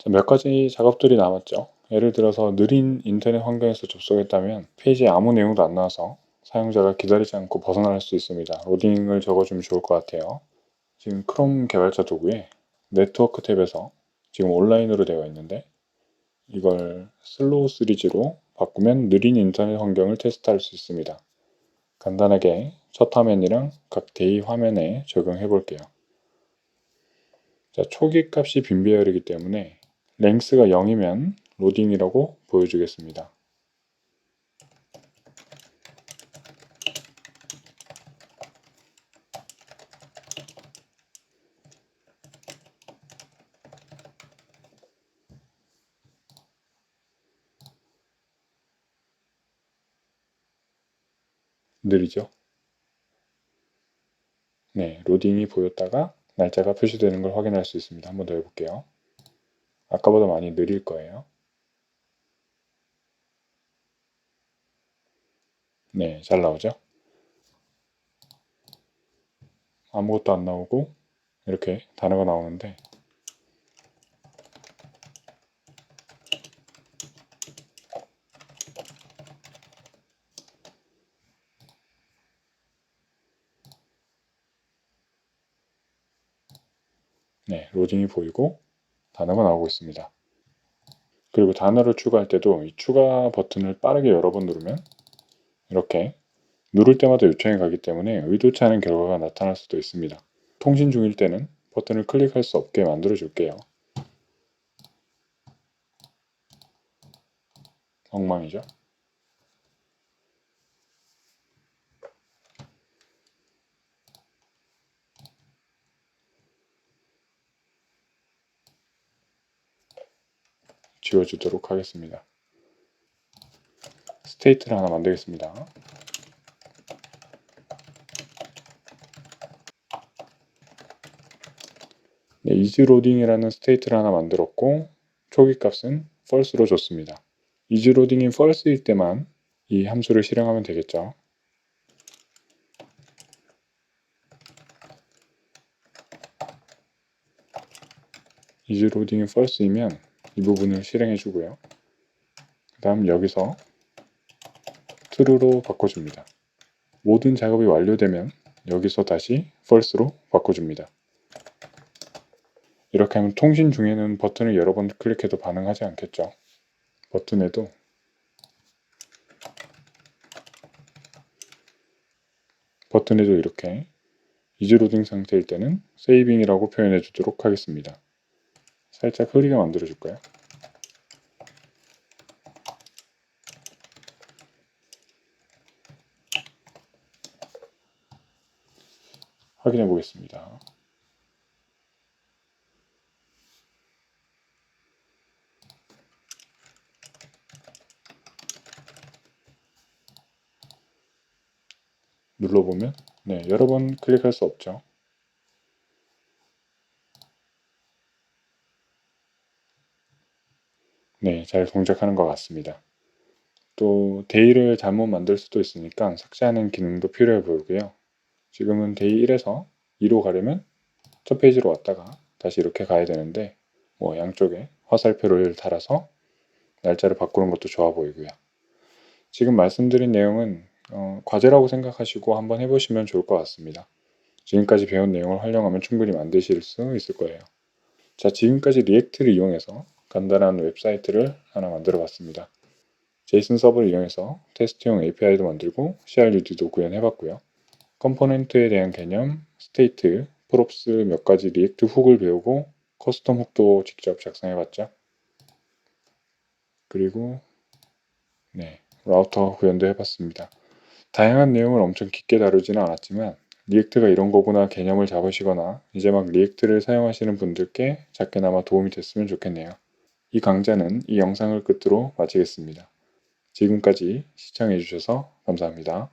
자, 몇 가지 작업들이 남았죠. 예를 들어서 느린 인터넷 환경에서 접속했다면 페이지에 아무 내용도 안 나와서 사용자가 기다리지 않고 벗어날 수 있습니다. 로딩을 적어주면 좋을 것 같아요. 지금 크롬 개발자 도구에 네트워크 탭에서 지금 온라인으로 되어 있는데 이걸 슬로우 시리즈로 바꾸면 느린 인터넷 환경을 테스트할 수 있습니다. 간단하게 첫 화면이랑 각 데이 화면에 적용해 볼게요. 자, 초기 값이 빈 배열이기 때문에 랭스가 0이면 로딩이라고 보여주겠습니다. 느리죠? 네, 로딩이 보였다가 날짜가 표시되는 걸 확인할 수 있습니다. 한번 더 해볼게요. 아까보다 많이 느릴 거예요. 네, 잘 나오죠? 아무것도 안 나오고 이렇게 단어가 나오는데 네, 로딩이 보이고 단어가 나오고 있습니다. 그리고 단어를 추가할 때도 이 추가 버튼을 빠르게 여러 번 누르면 이렇게 누를 때마다 요청이 가기 때문에 의도치 않은 결과가 나타날 수도 있습니다. 통신 중일 때는 버튼을 클릭할 수 없게 만들어 줄게요. 엉망이죠? 지워주도록 하겠습니다. 스테이트를 하나 만들겠습니다. 네, 이즈 로딩이라는 스테이트를 하나 만들었고 초기 값은 false로 줬습니다. 이즈 로딩이 false일 때만 이 함수를 실행하면 되겠죠. 이즈 로딩이 false이면 이 부분을 실행해 주고요. 그 다음 여기서 true로 바꿔줍니다. 모든 작업이 완료되면 여기서 다시 false로 바꿔줍니다. 이렇게 하면 통신 중에는 버튼을 여러 번 클릭해도 반응하지 않겠죠. 버튼에도 버튼에도 이렇게 이즈 로딩 상태일 때는 세이빙이라고 표현해 주도록 하겠습니다. 살짝 흐리게 만들어 줄까요? 확인해 보겠습니다. 눌러보면 네, 여러 번 클릭할 수 없죠. 네, 잘 동작하는 것 같습니다. 또 데이를 잘못 만들 수도 있으니까 삭제하는 기능도 필요해 보이고요. 지금은 데이 1에서 2로 가려면 첫 페이지로 왔다가 다시 이렇게 가야 되는데 뭐 양쪽에 화살표를 달아서 날짜를 바꾸는 것도 좋아 보이고요. 지금 말씀드린 내용은 어, 과제라고 생각하시고 한번 해보시면 좋을 것 같습니다. 지금까지 배운 내용을 활용하면 충분히 만드실 수 있을 거예요. 자, 지금까지 리액트를 이용해서 간단한 웹사이트를 하나 만들어 봤습니다. 제이슨 서버를 이용해서 테스트용 API도 만들고 CRUD도 구현해 봤고요. 컴포넌트에 대한 개념, 스테이트, 프롭스 몇 가지 리액트 훅을 배우고 커스텀 훅도 직접 작성해 봤죠. 그리고 네, 라우터 구현도 해 봤습니다. 다양한 내용을 엄청 깊게 다루지는 않았지만 리액트가 이런 거구나 개념을 잡으시거나 이제 막 리액트를 사용하시는 분들께 작게나마 도움이 됐으면 좋겠네요. 이 강좌는 이 영상을 끝으로 마치겠습니다. 지금까지 시청해주셔서 감사합니다.